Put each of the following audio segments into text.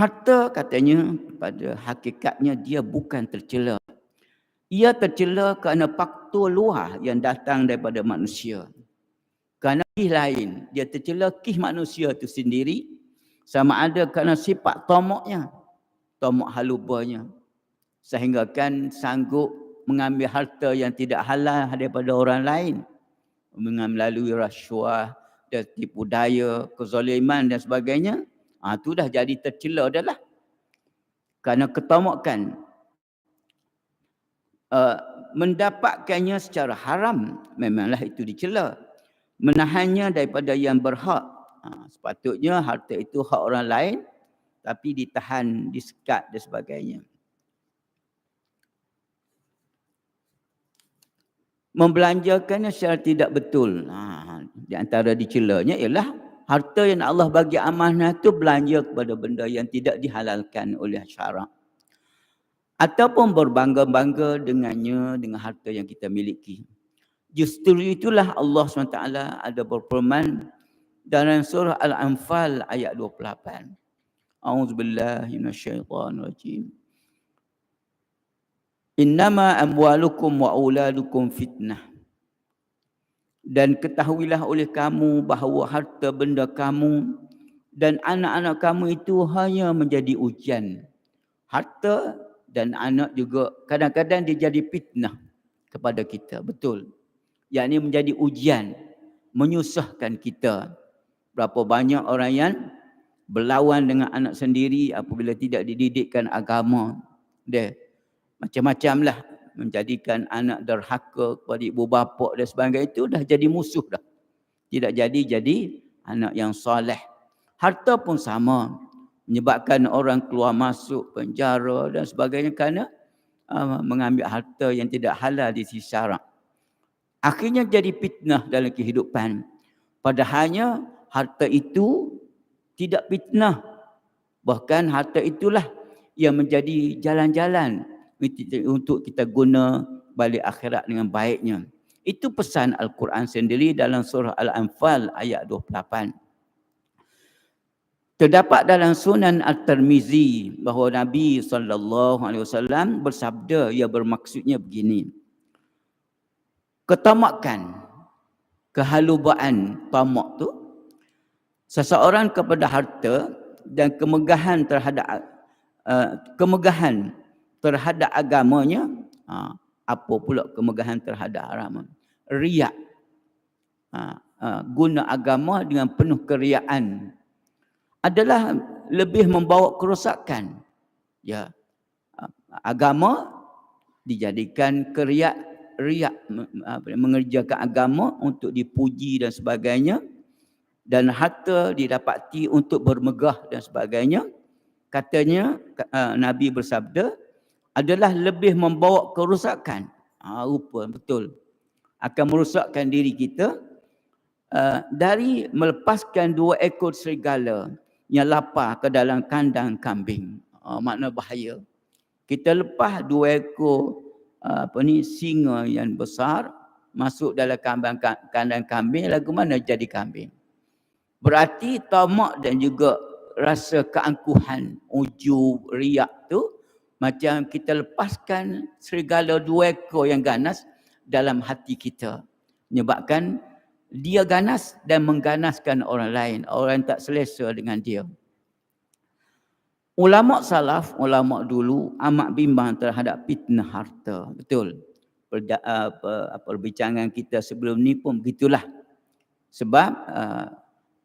Harta katanya pada hakikatnya dia bukan tercela. Ia tercela kerana faktor luar yang datang daripada manusia. Kerana kih lain, dia tercela kih manusia itu sendiri sama ada kerana sifat tomoknya, tomok halubanya. Sehingga kan sanggup mengambil harta yang tidak halal daripada orang lain. Melalui rasuah, dan tipu daya, kezaliman dan sebagainya. Ha, itu dah jadi tercela dah lah. Kerana ketomokan uh, mendapatkannya secara haram memanglah itu dicela. Menahannya daripada yang berhak. Ha, sepatutnya harta itu hak orang lain tapi ditahan, disekat dan sebagainya. Membelanjakannya secara tidak betul. Ha, di antara dicelanya ialah harta yang Allah bagi amanah itu belanja kepada benda yang tidak dihalalkan oleh syarak. Ataupun berbangga-bangga dengannya dengan harta yang kita miliki. Justru itulah Allah SWT ada berfirman dalam surah Al-Anfal ayat 28. A'udzubillahi minasyaitonirrajim. Innama amwalukum wa auladukum fitnah dan ketahuilah oleh kamu bahawa harta benda kamu dan anak-anak kamu itu hanya menjadi ujian. Harta dan anak juga kadang-kadang dia jadi fitnah kepada kita. Betul. Yang ini menjadi ujian. Menyusahkan kita. Berapa banyak orang yang berlawan dengan anak sendiri apabila tidak dididikkan agama. Dia macam-macam lah menjadikan anak derhaka kepada ibu bapa dan sebagainya itu dah jadi musuh dah. Tidak jadi jadi anak yang soleh. Harta pun sama menyebabkan orang keluar masuk penjara dan sebagainya kerana uh, mengambil harta yang tidak halal di sisi syarak. Akhirnya jadi fitnah dalam kehidupan. Padahalnya harta itu tidak fitnah. Bahkan harta itulah yang menjadi jalan-jalan untuk kita guna balik akhirat dengan baiknya. Itu pesan Al-Quran sendiri dalam surah Al-Anfal ayat 28. Terdapat dalam Sunan Al-Tirmizi bahawa Nabi SAW bersabda ia bermaksudnya begini. Ketamakan, kehalubaan tamak tu seseorang kepada harta dan kemegahan terhadap uh, kemegahan terhadap agamanya, ha, apa pula kemegahan terhadap haram? Riak. Ha, ha, guna agama dengan penuh keriaan adalah lebih membawa kerosakan. Ya, ha, agama dijadikan keriak, riak mengerjakan agama untuk dipuji dan sebagainya dan harta didapati untuk bermegah dan sebagainya. Katanya uh, Nabi bersabda, adalah lebih membawa kerusakan. Ha, rupa betul. Akan merosakkan diri kita uh, dari melepaskan dua ekor serigala yang lapar ke dalam kandang kambing. Uh, makna bahaya. Kita lepas dua ekor uh, apa ni singa yang besar masuk dalam kambing, kandang kambing lagu mana jadi kambing. Berarti tamak dan juga rasa keangkuhan, ujub, riak tu macam kita lepaskan serigala dua ekor yang ganas dalam hati kita. Menyebabkan dia ganas dan mengganaskan orang lain. Orang tak selesa dengan dia. Ulama salaf, ulama dulu amat bimbang terhadap fitnah harta. Betul. Perda, apa, apa, perbincangan kita sebelum ni pun begitulah. Sebab uh,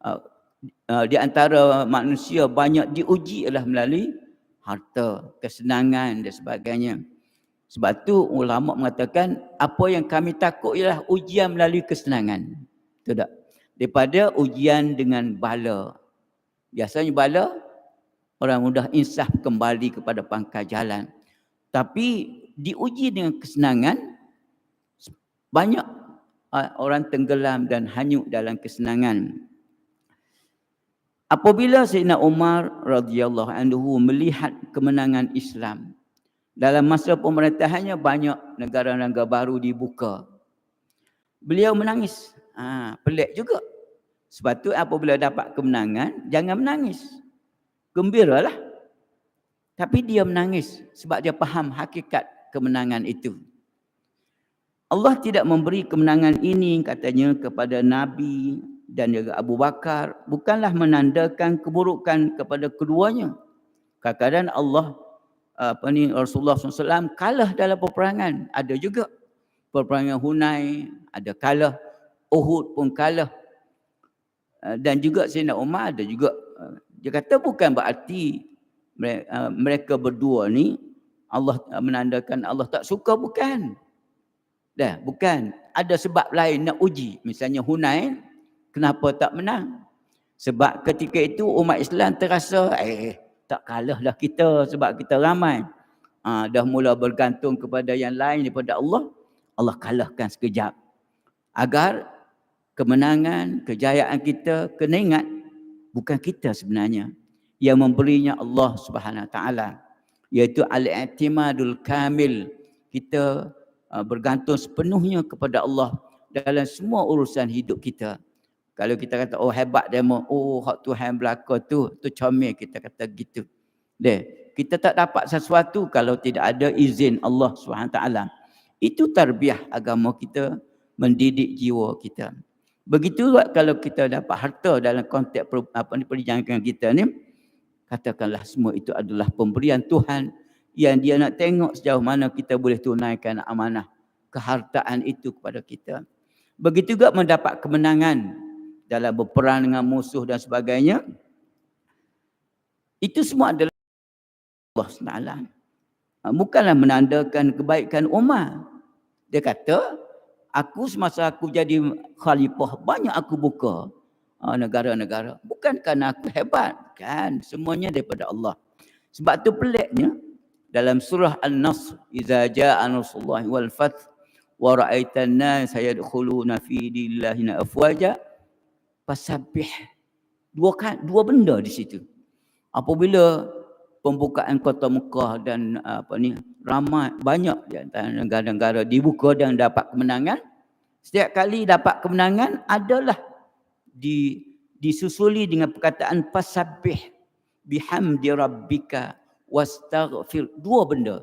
uh, uh, di antara manusia banyak diuji adalah melalui harta, kesenangan dan sebagainya. Sebab tu ulama mengatakan apa yang kami takut ialah ujian melalui kesenangan. Betul tak? Daripada ujian dengan bala. Biasanya bala orang mudah insaf kembali kepada pangkal jalan. Tapi diuji dengan kesenangan banyak ah, orang tenggelam dan hanyut dalam kesenangan. Apabila Sayyidina Umar radhiyallahu anhu melihat kemenangan Islam dalam masa pemerintahannya banyak negara-negara baru dibuka. Beliau menangis. Ha, pelik juga. Sebab tu apabila dapat kemenangan, jangan menangis. Gembiralah. Tapi dia menangis sebab dia faham hakikat kemenangan itu. Allah tidak memberi kemenangan ini katanya kepada Nabi dan juga Abu Bakar bukanlah menandakan keburukan kepada keduanya. Kadang-kadang Allah apa ni Rasulullah SAW kalah dalam peperangan. Ada juga peperangan Hunai, ada kalah. Uhud pun kalah. Dan juga Sayyidina Umar ada juga. Dia kata bukan berarti uh, mereka berdua ni Allah menandakan Allah tak suka bukan. Dah, bukan. Ada sebab lain nak uji. Misalnya Hunain, kenapa tak menang? Sebab ketika itu umat Islam terasa, eh, tak kalah lah kita sebab kita ramai. Ha, dah mula bergantung kepada yang lain daripada Allah. Allah kalahkan sekejap. Agar kemenangan, kejayaan kita kena ingat, bukan kita sebenarnya yang memberinya Allah Subhanahu taala iaitu al-i'timadul kamil kita uh, bergantung sepenuhnya kepada Allah dalam semua urusan hidup kita kalau kita kata oh hebat demo oh hak Tuhan belaka tu tu comel kita kata gitu. Deh kita tak dapat sesuatu kalau tidak ada izin Allah taala. Itu tarbiyah agama kita mendidik jiwa kita. Begitu juga kalau kita dapat harta dalam konteks apa ni perjalanan kita ni katakanlah semua itu adalah pemberian Tuhan yang dia nak tengok sejauh mana kita boleh tunaikan amanah kehartaan itu kepada kita. Begitu juga mendapat kemenangan dalam berperang dengan musuh dan sebagainya. Itu semua adalah Allah SWT. Ah, bukanlah menandakan kebaikan Umar. Dia kata, aku semasa aku jadi khalifah, banyak aku buka uh, negara-negara. Bukan kerana aku hebat. Kan? Semuanya daripada Allah. Sebab tu peliknya dalam surah An-Nasr. Iza ja'a Rasulullah wal fath wa ra'aitan nas yadkhuluna fi dinillahi afwaja fasabbih. Dua kan dua benda di situ. Apabila pembukaan kota Mekah dan apa ni ramai banyak di antara negara-negara dibuka dan dapat kemenangan setiap kali dapat kemenangan adalah di disusuli dengan perkataan fasabbih bihamdi rabbika wastaghfir. Dua benda.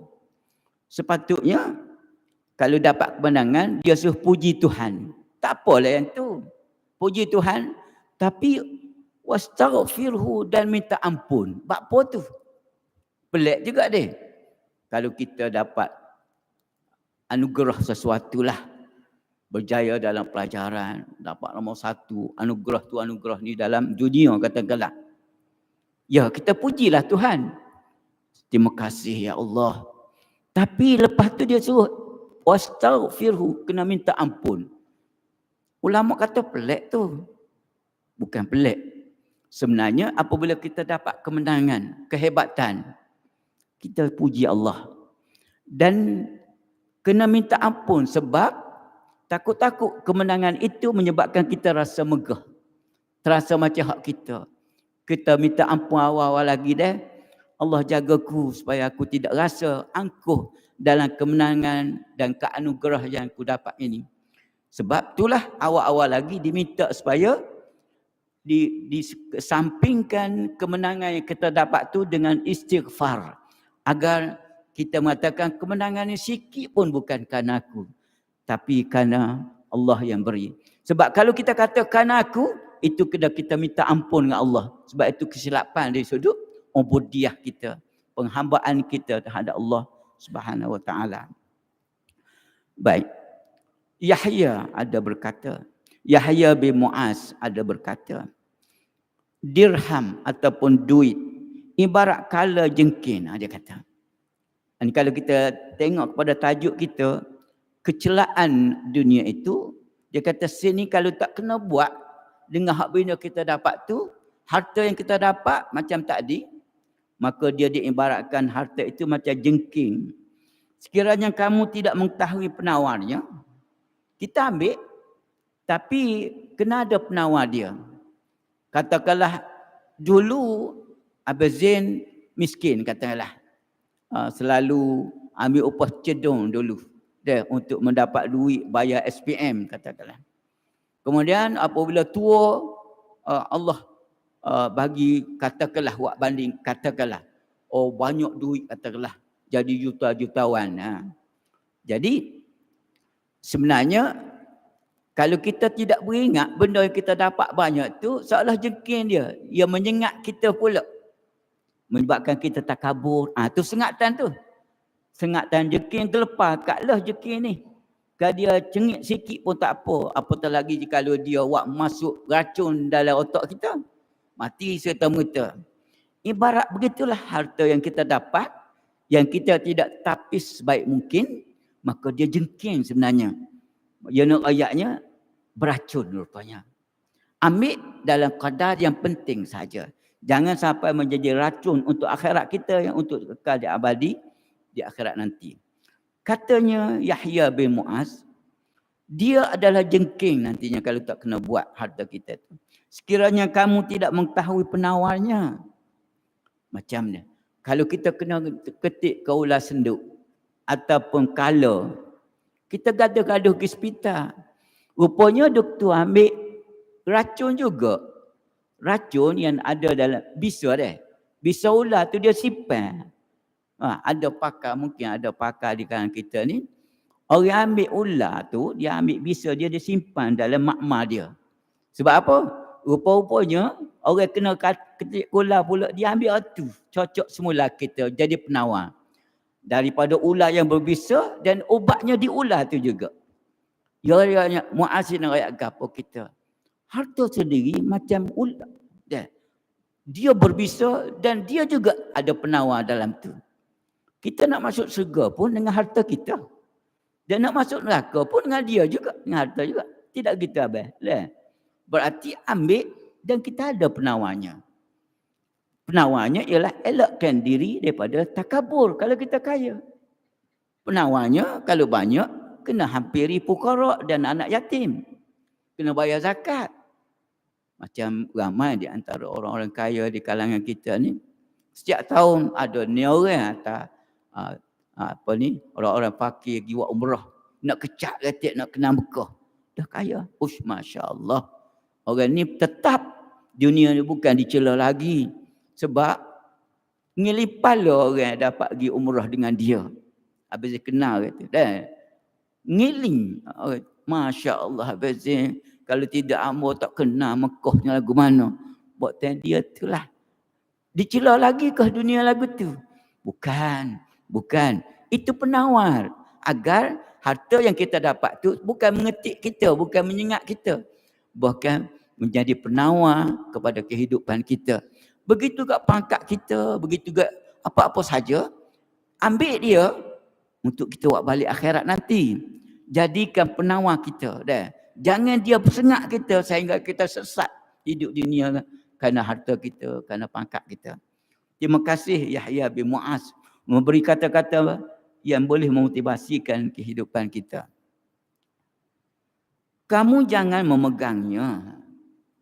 Sepatutnya kalau dapat kemenangan dia suruh puji Tuhan. Tak apalah yang tu puji Tuhan tapi wastaghfirhu dan minta ampun bab apa tu pelik juga deh kalau kita dapat anugerah sesuatu lah berjaya dalam pelajaran, dapat nombor satu, anugerah tu anugerah ni dalam dunia katakanlah. Ya, kita pujilah Tuhan. Terima kasih ya Allah. Tapi lepas tu dia suruh wastaghfirhu, kena minta ampun. Ulama kata pelik tu. Bukan pelik. Sebenarnya apabila kita dapat kemenangan, kehebatan, kita puji Allah. Dan kena minta ampun sebab Takut-takut kemenangan itu menyebabkan kita rasa megah. Terasa macam hak kita. Kita minta ampun awal-awal lagi deh. Allah jagaku supaya aku tidak rasa angkuh dalam kemenangan dan keanugerah yang aku dapat ini. Sebab itulah awal-awal lagi diminta supaya di, disampingkan kemenangan yang kita dapat tu dengan istighfar. Agar kita mengatakan kemenangan ini sikit pun bukan kerana aku tapi kerana Allah yang beri. Sebab kalau kita kata kerana aku, itu kena kita minta ampun dengan Allah. Sebab itu kesilapan dari sudut ubudiah kita, penghambaan kita terhadap Allah Subhanahu wa taala. Baik. Yahya ada berkata, Yahya bin Muaz ada berkata, dirham ataupun duit ibarat kala jengkin dia kata. Dan kalau kita tengok kepada tajuk kita, kecelaan dunia itu dia kata sini kalau tak kena buat dengan hak bina kita dapat tu harta yang kita dapat macam tadi maka dia diibaratkan harta itu macam jengking sekiranya kamu tidak mengetahui penawarnya kita ambil tapi kena ada penawar dia katakanlah dulu Abazin miskin katakanlah uh, selalu ambil upah cedung dulu dia untuk mendapat duit bayar SPM katakanlah. Kemudian apabila tua uh, Allah uh, bagi katakanlah buat banding katakanlah oh banyak duit katakanlah jadi juta-jutawan. Ha. Jadi sebenarnya kalau kita tidak beringat benda yang kita dapat banyak tu seolah jengking dia. Ia menyengat kita pula. Menyebabkan kita tak kabur. Ah ha, tu sengatan tu. Sengatan jengking terlepas. Kaklah jengking ni. Kalau dia cengit sikit pun tak apa. Apatah lagi kalau dia buat masuk racun dalam otak kita. Mati serta-merta. Ibarat begitulah harta yang kita dapat. Yang kita tidak tapis sebaik mungkin. Maka dia jengking sebenarnya. Yang ayatnya beracun rupanya. Ambil dalam kadar yang penting saja. Jangan sampai menjadi racun untuk akhirat kita yang untuk kekal di abadi di akhirat nanti. Katanya Yahya bin Muaz, dia adalah jengking nantinya kalau tak kena buat harta kita tu. Sekiranya kamu tidak mengetahui penawarnya. Macam ni. Kalau kita kena ketik kaulah senduk ataupun kala, kita gaduh-gaduh ke hospital. Rupanya doktor ambil racun juga. Racun yang ada dalam bisa deh. Bisa ular tu dia simpan. Ha, ada pakar, mungkin ada pakar di kalangan kita ni. Orang ambil ular tu, dia ambil bisa dia, dia simpan dalam makma dia. Sebab apa? Rupa-rupanya orang kena ketik ular pula, dia ambil tu. Cocok semula kita jadi penawar. Daripada ular yang berbisa dan ubatnya di ular tu juga. Ya ya muasin rakyat gapo kita. Harta sendiri macam ular. Dia, dia berbisa dan dia juga ada penawar dalam tu. Kita nak masuk surga pun dengan harta kita. Dan nak masuk neraka pun dengan dia juga. Dengan harta juga. Tidak kita habis. Lah. Berarti ambil dan kita ada penawarnya. Penawarnya ialah elakkan diri daripada takabur kalau kita kaya. Penawarnya kalau banyak kena hampiri pukara dan anak yatim. Kena bayar zakat. Macam ramai di antara orang-orang kaya di kalangan kita ni. Setiap tahun ada ni orang atas uh, apa ni orang-orang fakir pergi buat umrah. Nak kecak retik nak kena Mekah. Dah kaya. Ush Masya Allah. Orang ni tetap dunia ni bukan dicela lagi. Sebab ngelipal orang dapat pergi umrah dengan dia. Habis dia kenal kata. Dan ngiling. Masya Allah Abazin. Kalau tidak Amor tak kenal Mekahnya lagu mana. Buat dia itulah. Dicela lagi ke dunia lagu tu? Bukan. Bukan. Itu penawar. Agar harta yang kita dapat tu bukan mengetik kita. Bukan menyengat kita. Bahkan menjadi penawar kepada kehidupan kita. Begitu juga pangkat kita. Begitu juga apa-apa saja. Ambil dia untuk kita buat balik akhirat nanti. Jadikan penawar kita. Dah. Jangan dia bersengat kita sehingga kita sesat hidup dunia kerana harta kita, kerana pangkat kita. Terima kasih Yahya bin Muaz memberi kata-kata yang boleh memotivasikan kehidupan kita. Kamu jangan memegangnya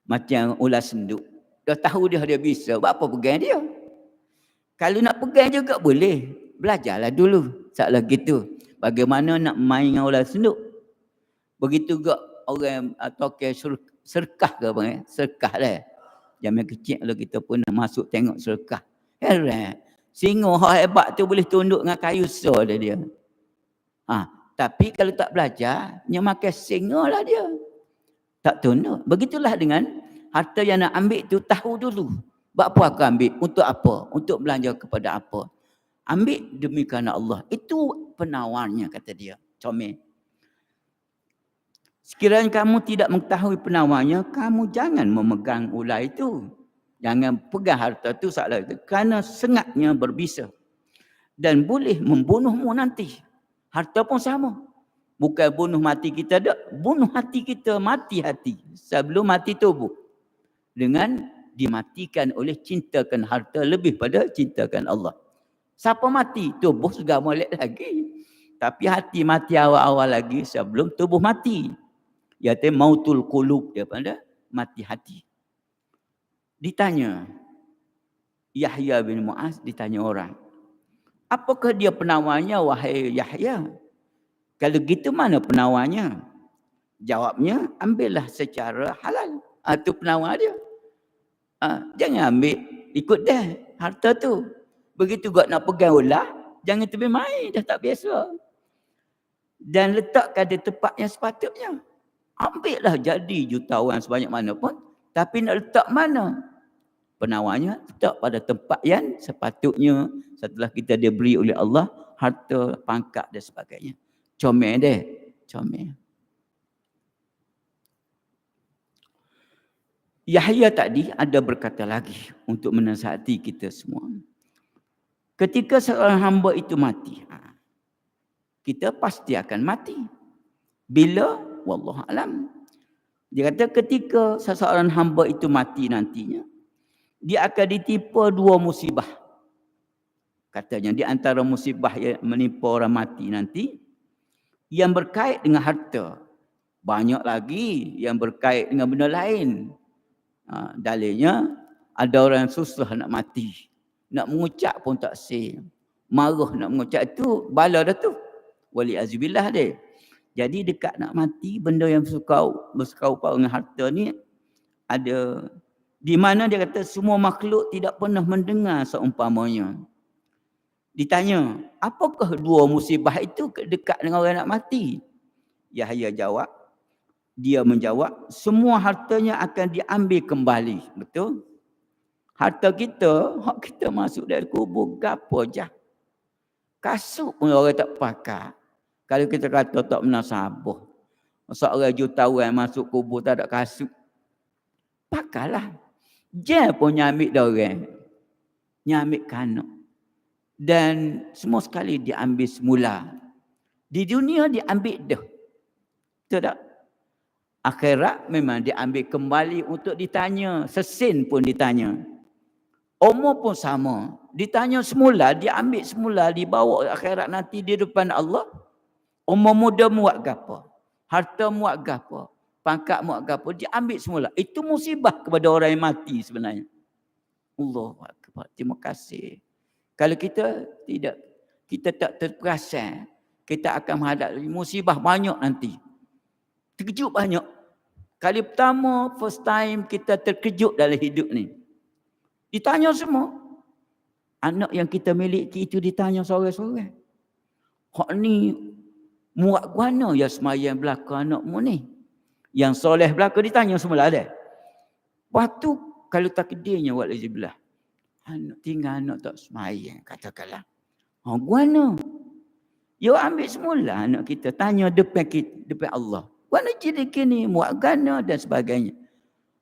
macam ular senduk. Dah tahu dia dia bisa, buat apa pegang dia? Kalau nak pegang juga boleh. Belajarlah dulu. Salah gitu. Bagaimana nak main dengan ular senduk. Begitu juga orang atau ke serkah ke apa eh? Serkah lah. Zaman kecil kalau kita pun nak masuk tengok serkah. Heran. Singa hebat tu boleh tunduk dengan kayu so dia. dia. Ha, tapi kalau tak belajar, dia makan singa lah dia. Tak tunduk. Begitulah dengan harta yang nak ambil tu tahu dulu. Buat apa aku ambil? Untuk apa? Untuk belanja kepada apa? Ambil demi kerana Allah. Itu penawarnya kata dia. Comel. Sekiranya kamu tidak mengetahui penawarnya, kamu jangan memegang ular itu. Jangan pegang harta itu salah itu. Kerana sengatnya berbisa. Dan boleh membunuhmu nanti. Harta pun sama. Bukan bunuh mati kita tak. Bunuh hati kita mati hati. Sebelum mati tubuh. Dengan dimatikan oleh cintakan harta lebih pada cintakan Allah. Siapa mati? Tubuh juga molek lagi. Tapi hati mati awal-awal lagi sebelum tubuh mati. Iaitu mautul kulub daripada mati hati. Ditanya. Yahya bin Mu'az ditanya orang. Apakah dia penawarnya wahai Yahya? Kalau gitu mana penawarnya? Jawabnya ambillah secara halal. Itu ah, penawar dia. Ha, jangan ambil ikut dah harta tu. Begitu juga nak pegang ular, jangan tepi main, dah tak biasa. Dan letakkan di tempat yang sepatutnya. Ambil lah jadi jutawan sebanyak mana pun. Tapi nak letak mana? Penawarnya letak pada tempat yang sepatutnya setelah kita diberi oleh Allah harta, pangkat dan sebagainya. Comel deh. Comel. Yahya tadi ada berkata lagi untuk menasihati kita semua. Ketika seorang hamba itu mati, ha, kita pasti akan mati. Bila? Wallahu alam. Dia kata ketika seseorang hamba itu mati nantinya, dia akan ditimpa dua musibah. Katanya di antara musibah yang menimpa orang mati nanti yang berkait dengan harta. Banyak lagi yang berkait dengan benda lain. Ha, dalilnya ada orang yang susah nak mati. Nak mengucap pun tak say. Marah nak mengucap tu bala dah tu. Wali azubillah dia. Jadi dekat nak mati benda yang bersekau bersekau dengan harta ni ada di mana dia kata semua makhluk tidak pernah mendengar seumpamanya. Ditanya, apakah dua musibah itu dekat dengan orang nak mati? Yahya jawab, dia menjawab, semua hartanya akan diambil kembali. Betul? Harta kita, hak kita masuk dari kubur, gapo je. Kasut pun orang tak pakai. Kalau kita kata tak menasabah. Seorang jutawan masuk kubur tak ada kasut. Pakailah. Dia pun nyamik dah orang. Nyamik kanak. Dan semua sekali dia ambil semula. Di dunia dia ambil dah. Tak? Akhirat memang dia ambil kembali untuk ditanya. Sesin pun ditanya. Umur pun sama. Ditanya semula, dia ambil semula, dibawa akhirat nanti di depan Allah. Umur muda muat gapa? Harta muat gapa? pangkat muak apa dia ambil semula itu musibah kepada orang yang mati sebenarnya Allah akbar terima kasih kalau kita tidak kita tak terperasan kita akan menghadapi musibah banyak nanti terkejut banyak kali pertama first time kita terkejut dalam hidup ni ditanya semua anak yang kita miliki itu ditanya sore-sore hak ni muak guana ya semayang belakang anakmu ni yang soleh belaka ditanya semula ada. Waktu kalau takdirnya wal ijiblah. Anak tinggal anak tak semayang katakanlah. Ha guana. Yo ambil semula anak kita tanya depan kita, depan Allah. Guana jadi kini muak gana dan sebagainya.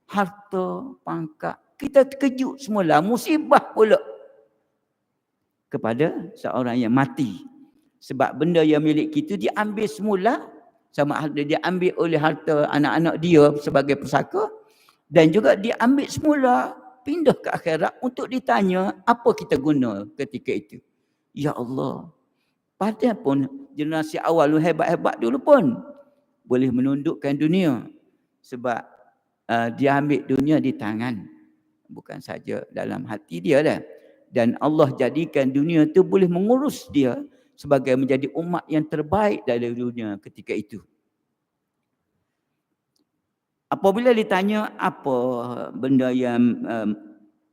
Harta, pangkat. Kita terkejut semula. Musibah pula. Kepada seorang yang mati. Sebab benda yang milik kita dia ambil semula sama ada dia ambil oleh harta anak-anak dia sebagai pusaka dan juga dia ambil semula pindah ke akhirat untuk ditanya apa kita guna ketika itu. Ya Allah. Padahal pun generasi awal hebat-hebat dulu pun boleh menundukkan dunia sebab uh, dia ambil dunia di tangan bukan saja dalam hati dia dah dan Allah jadikan dunia tu boleh mengurus dia sebagai menjadi umat yang terbaik dari dunia ketika itu. Apabila ditanya apa benda yang um,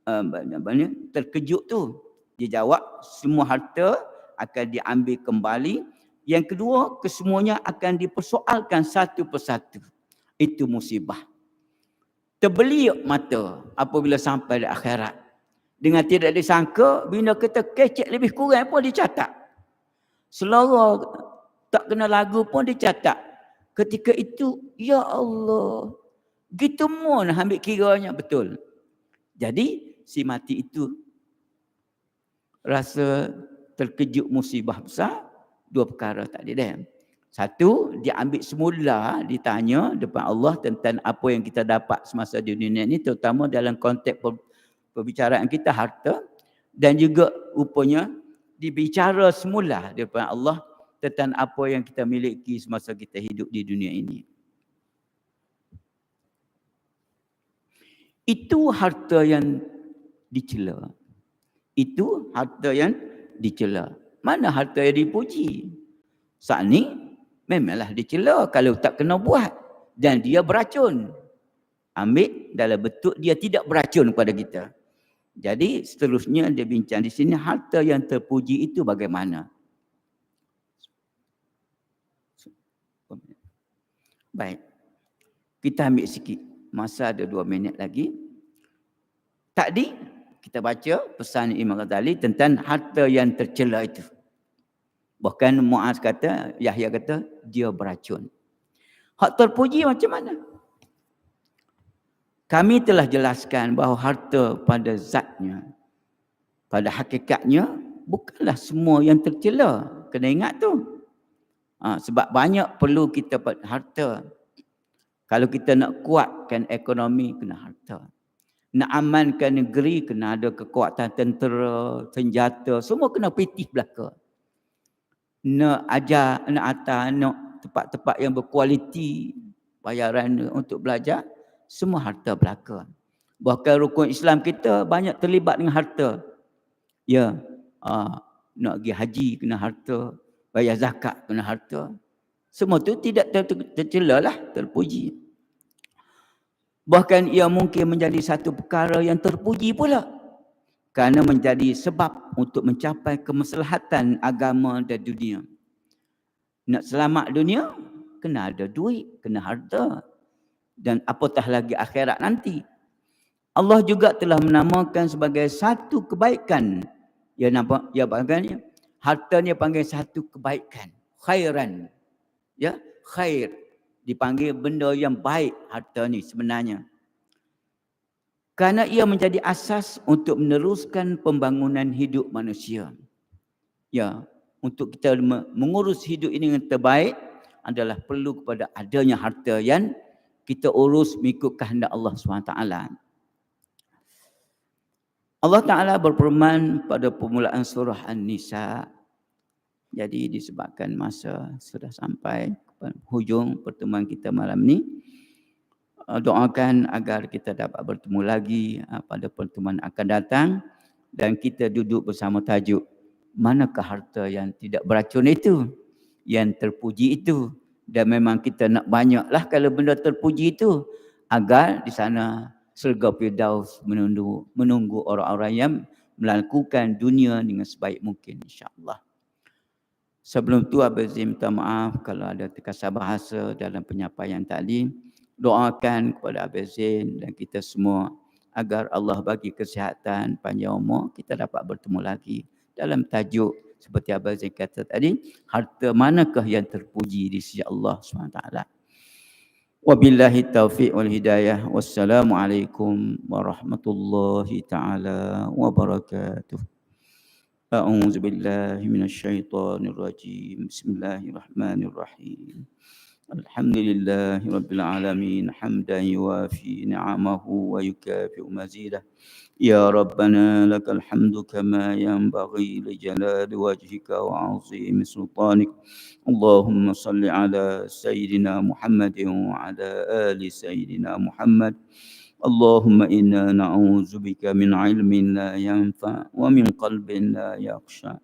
um, apa terkejut tu, dia jawab semua harta akan diambil kembali. Yang kedua, kesemuanya akan dipersoalkan satu persatu. Itu musibah. Terbeliuk mata apabila sampai di akhirat. Dengan tidak disangka, bila kita kecek lebih kurang pun dicatat. Selera tak kena lagu pun dicatat. Ketika itu, Ya Allah, gitu pun ambil kiranya betul. Jadi, si mati itu rasa terkejut musibah besar, dua perkara tadi dah. Satu, dia ambil semula ditanya depan Allah tentang apa yang kita dapat semasa di dunia ini, terutama dalam konteks perbicaraan kita harta dan juga rupanya dibicara semula depan Allah tentang apa yang kita miliki semasa kita hidup di dunia ini. Itu harta yang dicela. Itu harta yang dicela. Mana harta yang dipuji? Saat ni memanglah dicela kalau tak kena buat. Dan dia beracun. Ambil dalam bentuk dia tidak beracun kepada kita. Jadi seterusnya dia bincang di sini harta yang terpuji itu bagaimana? Baik. Kita ambil sikit. Masa ada dua minit lagi. Tadi kita baca pesan Imam Ghazali tentang harta yang tercela itu. Bahkan Muaz kata, Yahya kata, dia beracun. Hak terpuji macam mana? Kami telah jelaskan bahawa harta pada zatnya, pada hakikatnya, bukanlah semua yang tercela. Kena ingat tu. Ha, sebab banyak perlu kita harta. Kalau kita nak kuatkan ekonomi, kena harta. Nak amankan negeri, kena ada kekuatan tentera, senjata. Semua kena pitih belaka. Nak ajar nak atas, nak tempat-tempat yang berkualiti, bayaran untuk belajar, semua harta belaka. Bahkan rukun Islam kita banyak terlibat dengan harta. Ya, aa, nak pergi haji kena harta, bayar zakat kena harta. Semua tu tidak ter tercela lah, terpuji. Bahkan ia mungkin menjadi satu perkara yang terpuji pula. Kerana menjadi sebab untuk mencapai kemaslahatan agama dan dunia. Nak selamat dunia, kena ada duit, kena harta dan apatah lagi akhirat nanti. Allah juga telah menamakan sebagai satu kebaikan. Ya nampak ya bagainya hartanya panggil satu kebaikan, khairan. Ya, khair dipanggil benda yang baik harta ni sebenarnya. Karena ia menjadi asas untuk meneruskan pembangunan hidup manusia. Ya, untuk kita mengurus hidup ini dengan terbaik adalah perlu kepada adanya harta yang kita urus mengikut kehendak Allah SWT. Allah Ta'ala berfirman pada permulaan surah An-Nisa. Jadi disebabkan masa sudah sampai hujung pertemuan kita malam ni. Uh, doakan agar kita dapat bertemu lagi uh, pada pertemuan akan datang. Dan kita duduk bersama tajuk. Manakah harta yang tidak beracun itu? Yang terpuji itu? dan memang kita nak banyaklah kalau benda terpuji itu agar di sana surga Firdaus menunggu menunggu orang-orang yang melakukan dunia dengan sebaik mungkin insya-Allah. Sebelum tu Abang minta maaf kalau ada terkasar bahasa dalam penyampaian tadi. Doakan kepada Abang Zim dan kita semua agar Allah bagi kesihatan panjang umur kita dapat bertemu lagi dalam tajuk seperti Abang Zain kata tadi, harta manakah yang terpuji di sisi Allah SWT. Wabillahi taufiq wal hidayah. Wassalamualaikum warahmatullahi taala wabarakatuh. A'udzu billahi minasyaitonir rajim. Bismillahirrahmanirrahim. Alhamdulillahi rabbil alamin hamdan yuwafi ni'amahu wa yukafi'u mazidah. يا ربنا لك الحمد كما ينبغي لجلال وجهك وعظيم سلطانك اللهم صل على سيدنا محمد وعلى آل سيدنا محمد اللهم إنا نعوذ بك من علم لا ينفع ومن قلب لا يخشع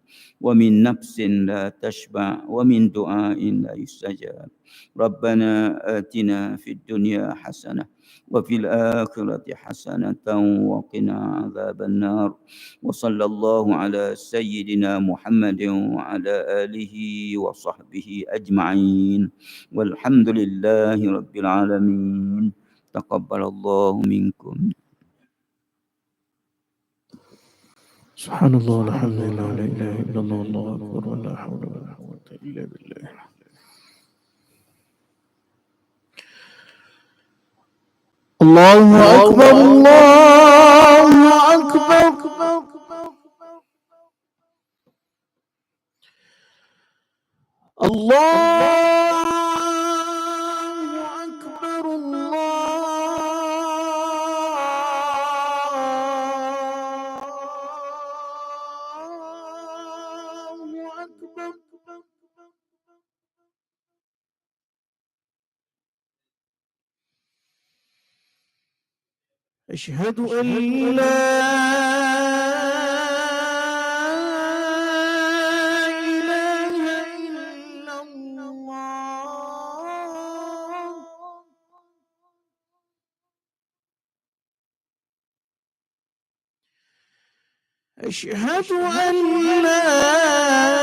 ومن نفس لا تشبع ومن دعاء لا يستجاب. ربنا آتنا في الدنيا حسنة وفي الآخرة حسنة وقنا عذاب النار. وصلى الله على سيدنا محمد وعلى آله وصحبه أجمعين. والحمد لله رب العالمين. تقبل الله منكم. سبحان الله الحمد لله لا إله إلا الله الله أكبر ولا حول ولا قوة إلا بالله. الله أكبر الله أكبر. الله أشهد أن لا إله إلا الله. أشهد أن لا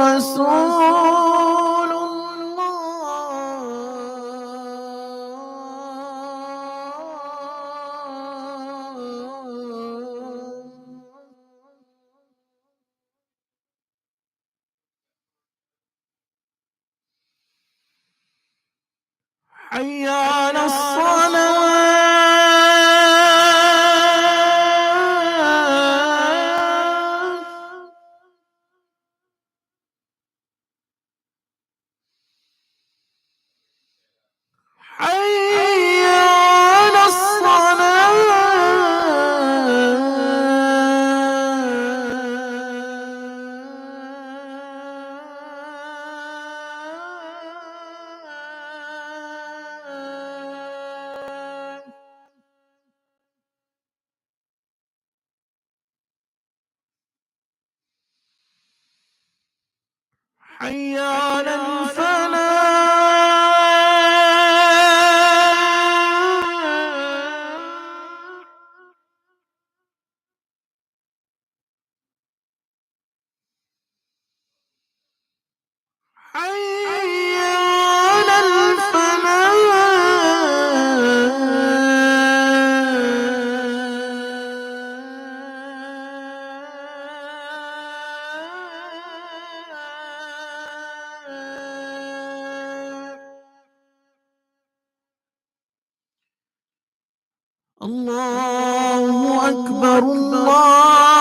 رسول Yeah. أكبر الله